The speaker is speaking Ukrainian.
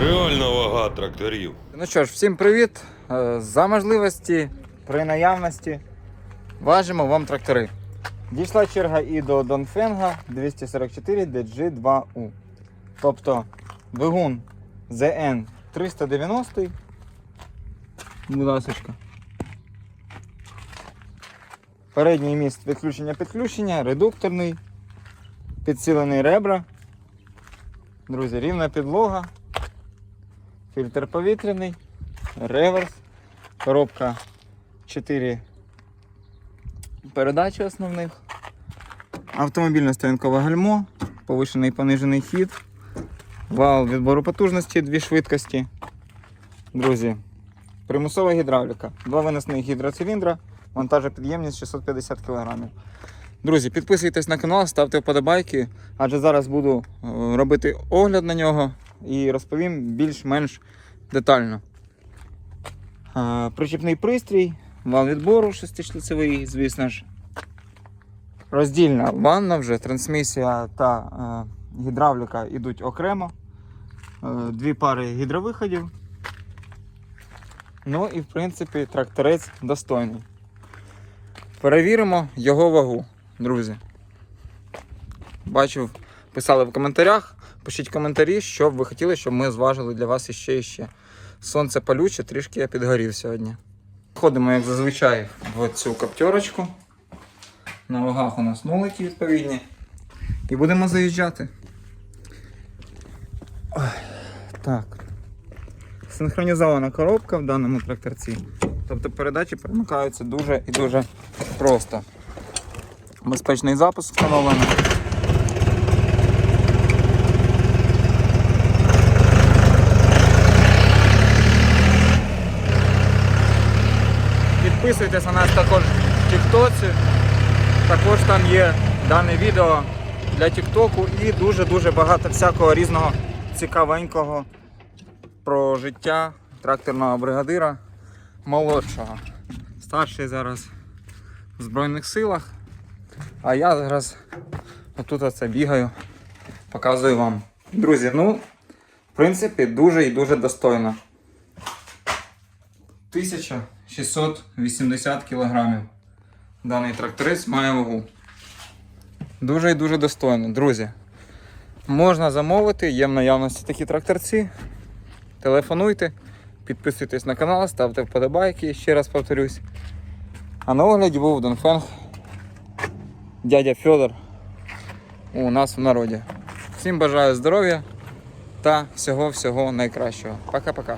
Реальна вага тракторів. Ну що ж, всім привіт! Е, За можливості, при наявності важимо вам трактори. Дійшла черга і до Донфенга 244 DG2U. Тобто двигун ZN 390. Будь ласочка. Передній міст відключення підключення, редукторний, підсилений ребра. Друзі, рівна підлога, фільтр повітряний, реверс, коробка 4 передачі основних, автомобільне стоянкове гальмо, повишений і понижений хід, вал відбору потужності, дві швидкості. Друзі, примусова гідравліка, два виносних гідроциліндра, вантажопідємність 650 кг. Друзі, підписуйтесь на канал, ставте вподобайки, адже зараз буду е, робити огляд на нього і розповім більш-менш детально. Причіпний пристрій, вал відбору шестишліцевий, звісно ж. Роздільна ванна вже, трансмісія та е, гідравліка йдуть окремо. Е, дві пари гідровиходів. Ну і в принципі тракторець достойний. Перевіримо його вагу, друзі. Бачив, писали в коментарях. Пишіть коментарі, що б ви хотіли, щоб ми зважили для вас іще і ще. Сонце палюче, трішки я підгорів сьогодні. Входимо, як зазвичай, в цю коптерочку. На вагах у нас нолики відповідні. І будемо заїжджати. Так. Синхронізована коробка в даному тракторці. Тобто передачі перемикаються дуже і дуже просто. Безпечний запуск встановлено. Підписуйтесь на нас також в Тіктоці. Також там є дане відео для Тіктоку і дуже-дуже багато всякого різного цікавенького про життя тракторного бригадира молодшого. Старший зараз в Збройних силах. А я зараз отут оце бігаю, показую вам. Друзі, ну, в принципі, дуже і дуже достойно. 1680 кілограмів. Даний тракторець має вагу. Дуже і дуже достойно, друзі. Можна замовити, є в наявності такі тракторці. Телефонуйте, підписуйтесь на канал, ставте вподобайки, ще раз повторюсь. А на огляді був Донфенг дядя Федор у нас в народі. Всім бажаю здоров'я та всього-всього найкращого. Пока-пока.